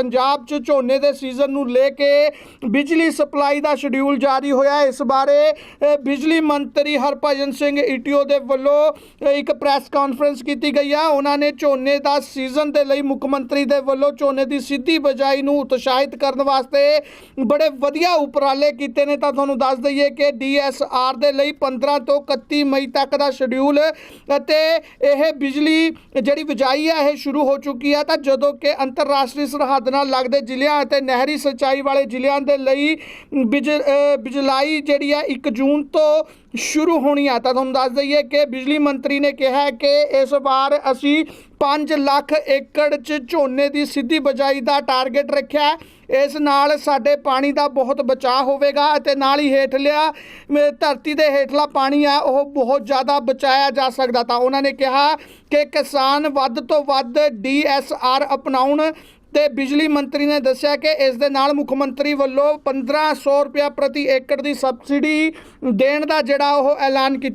ਪੰਜਾਬ 'ਚ ਝੋਨੇ ਦੇ ਸੀਜ਼ਨ ਨੂੰ ਲੈ ਕੇ ਬਿਜਲੀ ਸਪਲਾਈ ਦਾ ਸ਼ਡਿਊਲ ਜਾਰੀ ਹੋਇਆ ਇਸ ਬਾਰੇ ਬਿਜਲੀ ਮੰਤਰੀ ਹਰਭਜਨ ਸਿੰਘ ਈਟੀਓ ਦੇ ਵੱਲੋਂ ਇੱਕ ਪ੍ਰੈਸ ਕਾਨਫਰੰਸ ਕੀਤੀ ਗਈ ਆ। ਉਹਨਾਂ ਨੇ ਝੋਨੇ ਦਾ ਸੀਜ਼ਨ ਦੇ ਲਈ ਮੁੱਖ ਮੰਤਰੀ ਦੇ ਵੱਲੋਂ ਝੋਨੇ ਦੀ ਸਿੱਧੀ ਬਜਾਈ ਨੂੰ ਉਤਸ਼ਾਹਿਤ ਕਰਨ ਵਾਸਤੇ ਬੜੇ ਵਧੀਆ ਉਪਰਾਲੇ ਕੀਤੇ ਨੇ। ਤਾਂ ਤੁਹਾਨੂੰ ਦੱਸ ਦਈਏ ਕਿ ਡੀਐਸਆਰ ਦੇ ਲਈ 15 ਤੋਂ 31 ਮਈ ਤੱਕ ਦਾ ਸ਼ਡਿਊਲ, ਅਤੇ ਇਹ ਬਿਜਲੀ ਜਿਹੜੀ ਬਿਜਾਈ ਆ, ਇਹ ਸ਼ੁਰੂ ਹੋ ਚੁੱਕੀ ਆ। ਤਾਂ ਜਦੋਂ ਕਿ ਅੰਤਰਰਾਸ਼ਟਰੀ ਸਰਹੱਦ ਨਾਲ ਲੱਗਦੇ ਜ਼ਿਲ੍ਹਿਆਂ ਅਤੇ ਨਹਿਰੀ ਸਿੰਚਾਈ ਵਾਲੇ ਜ਼ਿਲ੍ਹਿਆਂ ਦੇ ਲਈ ਬਿਜ ਬਿਜਲਾਈ ਜਿਹੜੀ ਆ 1 ਜੂਨ ਤੋਂ ਸ਼ੁਰੂ ਹੋਣੀ ਆ ਤਾਂ ਤੁਹਾਨੂੰ ਦੱਸ ਦਈਏ ਕਿ ਬਿਜਲੀ ਮੰਤਰੀ ਨੇ ਕਿਹਾ ਹੈ ਕਿ ਇਸ ਵਾਰ ਅਸੀਂ 5 ਲੱਖ ਏਕੜ 'ਚ ਝੋਨੇ ਦੀ ਸਿੱਧੀ ਬਜਾਈ ਦਾ ਟਾਰਗੇਟ ਰੱਖਿਆ ਹੈ। ਇਸ ਨਾਲ ਸਾਡੇ ਪਾਣੀ ਦਾ ਬਹੁਤ ਬਚਾਅ ਹੋਵੇਗਾ ਅਤੇ ਨਾਲ ਹੀ ਹੇਠਲਿਆ ਧਰਤੀ ਦੇ ਹੇਠਲਾ ਪਾਣੀ ਆ, ਉਹ ਬਹੁਤ ਜ਼ਿਆਦਾ ਬਚਾਇਆ ਜਾ ਸਕਦਾ ਤਾਂ ਉਹਨਾਂ ਨੇ ਕਿਹਾ ਕਿ ਕਿਸਾਨ ਵੱਧ ਤੋਂ ਵੱਧ ਡੀਐਸਆਰ ਅਪਣਾਉਣ ਤੇ ਬਿਜਲੀ ਮੰਤਰੀ ਨੇ ਦੱਸਿਆ ਕਿ ਇਸ ਦੇ ਨਾਲ ਮੁੱਖ ਮੰਤਰੀ ਵੱਲੋਂ 1500 ਰੁਪਇਆ ਪ੍ਰਤੀ ਏਕੜ ਦੀ ਸਬਸਿਡੀ ਦੇਣ ਦਾ ਜਿਹੜਾ ਉਹ ਐਲਾਨ ਕੀਤਾ